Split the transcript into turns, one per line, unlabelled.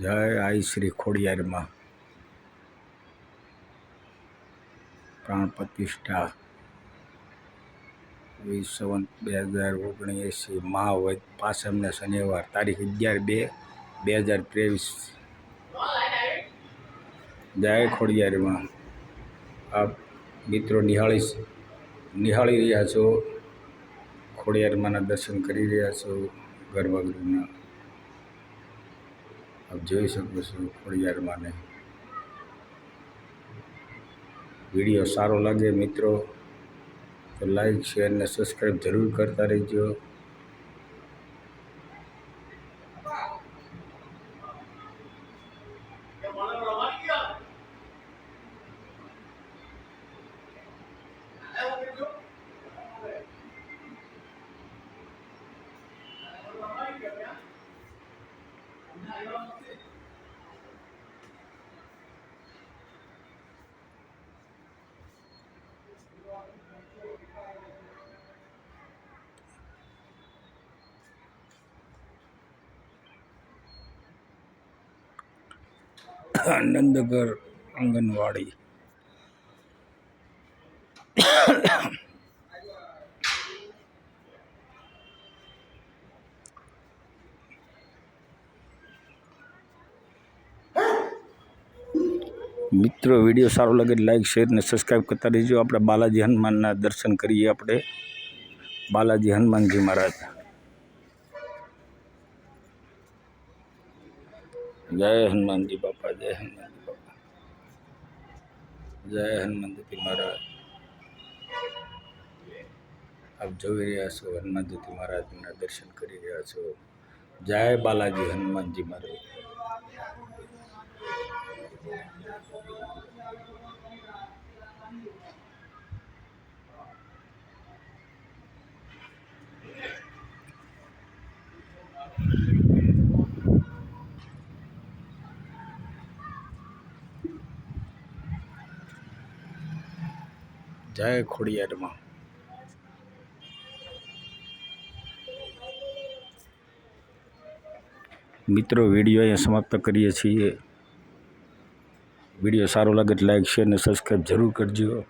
જય આઈ શ્રી ખોડિયારમાં. પ્રાણ પ્રતિષ્ઠા વીસ સવન બે હજાર ઓગણએંસી મહાવદ પાસમને શનિવાર તારીખ અગિયાર બે બે હજાર ત્રેવીસ. જય ખોડિયારમાં. આપ મિત્રો નિહાળી નિહાળી રહ્યા છો? ખોડિયારમાંના દર્શન કરી રહ્યા છો? ગર્ભગૃહના આપ જોઈ શકો છો ખોડિયારમાંને વીડિયો સારો લાગે મિત્રો, તો લાઈક શેર અને સબસ્ક્રાઈબ જરૂર કરતા રહેજો. அண்ணந்தகர் அங்கன்வாடி. મિત્રો વિડીયો સારો લાગે લાઈક શેર ને સબસ્ક્રાઈબ કરતા રહેજો આપણે બાલાજી હનુમાનના દર્શન કરીએ આપણે બાલાજી હનુમાનજી મહારાજ જય હનુમાનજી બાપા જય હનુમાનજી બાપા જય હનુમાનજી મહારાજ આપ જોઈ રહ્યા છો હનુમાનજી મહારાજના દર્શન કરી રહ્યા છો જય બાલાજી હનુમાનજી મહારાજ જય ખોડિયારમાં. મિત્રો, વીડિયો અહીંયા સમાપ્ત કરીએ છીએ. વીડિયો સારો લાગે તો લાઈક, શેર અને સબસ્ક્રાઈબ જરૂર કરજો.